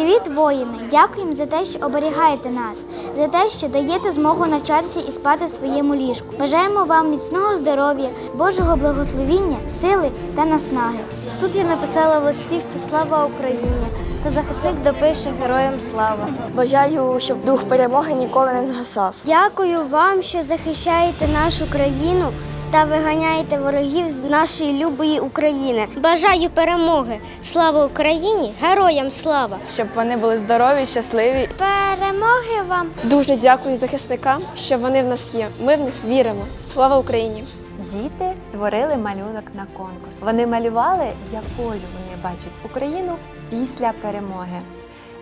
Привіт, воїни! Дякуємо за те, що оберігаєте нас, за те, що даєте змогу навчатися і спати в своєму ліжку. Бажаємо вам міцного здоров'я, Божого благословіння, сили та наснаги. Тут я написала в листівці Слава Україні та захисник допише Героям слава. Бажаю, щоб дух перемоги ніколи не згасав. Дякую вам, що захищаєте нашу країну та виганяєте ворогів з нашої любої України. Бажаю перемоги! Слава Україні! Героям слава! Щоб вони були здорові, щасливі. Перемоги вам! Дуже дякую захисникам, що вони в нас є. Ми в них віримо. Слава Україні! Діти створили малюнок на конкурс. Вони малювали, якою вони бачать Україну після перемоги.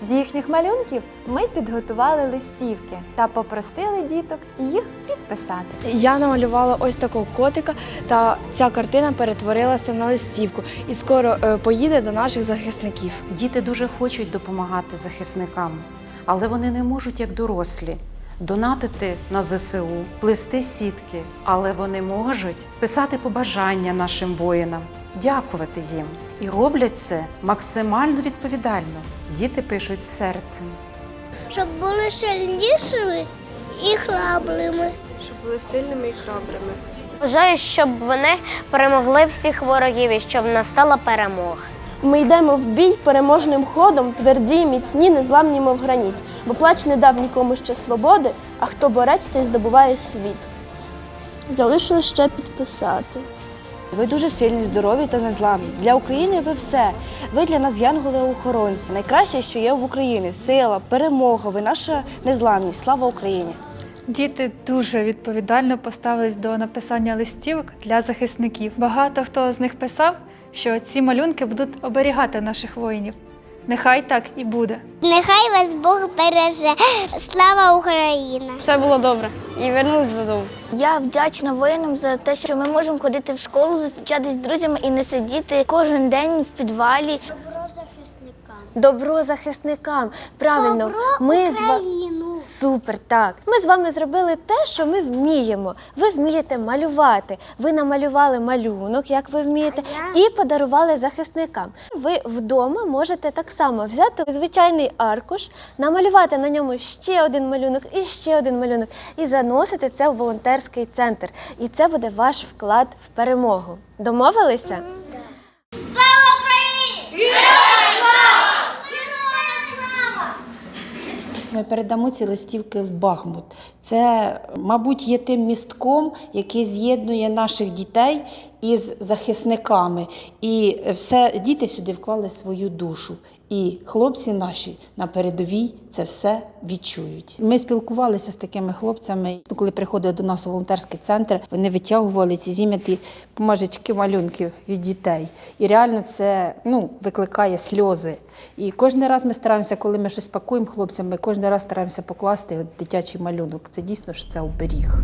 З їхніх малюнків ми підготували листівки та попросили діток їх підписати. Я намалювала ось такого котика, та ця картина перетворилася на листівку і скоро е, поїде до наших захисників. Діти дуже хочуть допомагати захисникам, але вони не можуть, як дорослі, донатити на ЗСУ, плести сітки, але вони можуть писати побажання нашим воїнам, дякувати їм. І роблять це максимально відповідально. Діти пишуть серцем. Щоб були сильнішими і храбрими. Бажаю, щоб вони перемогли всіх ворогів і щоб настала перемога. Ми йдемо в бій переможним ходом, тверді, міцні, незламні, мов граніт. Бо плач не дав нікому ще свободи, а хто борець, той здобуває світ. Залишилось ще підписати. Ви дуже сильні, здорові та незламні. Для України ви все. Ви для нас янголи-охоронці. Найкраще, що є в Україні сила, перемога. Ви наша незламність. Слава Україні! Діти дуже відповідально поставились до написання листівок для захисників. Багато хто з них писав, що ці малюнки будуть оберігати наших воїнів. Нехай так і буде. Нехай вас Бог береже. Слава Україна! Все було добре і вернусь додому. Я вдячна воїнам за те, що ми можемо ходити в школу, зустрічатись з друзями і не сидіти кожен день в підвалі. Добро захисникам. Добро захисникам. Правильно, ми з Супер, так. Ми з вами зробили те, що ми вміємо. Ви вмієте малювати. Ви намалювали малюнок, як ви вмієте, і подарували захисникам. Ви вдома можете так само взяти звичайний аркуш, намалювати на ньому ще один малюнок і ще один малюнок, і заносити це в волонтерський центр. І це буде ваш вклад в перемогу. Домовилися? Ми передамо ці листівки в Бахмут. Це, мабуть, є тим містком, який з'єднує наших дітей із захисниками. І все діти сюди вклали свою душу. І хлопці наші на передовій це все відчують. Ми спілкувалися з такими хлопцями. Коли приходили до нас у волонтерський центр, вони витягували ці зім'яті бумажечки малюнків від дітей. І реально це ну, викликає сльози. І кожен раз ми стараємося, коли ми щось пакуємо хлопцям, ми кожен раз стараємося покласти дитячий малюнок. Це дійсно ж це оберіг.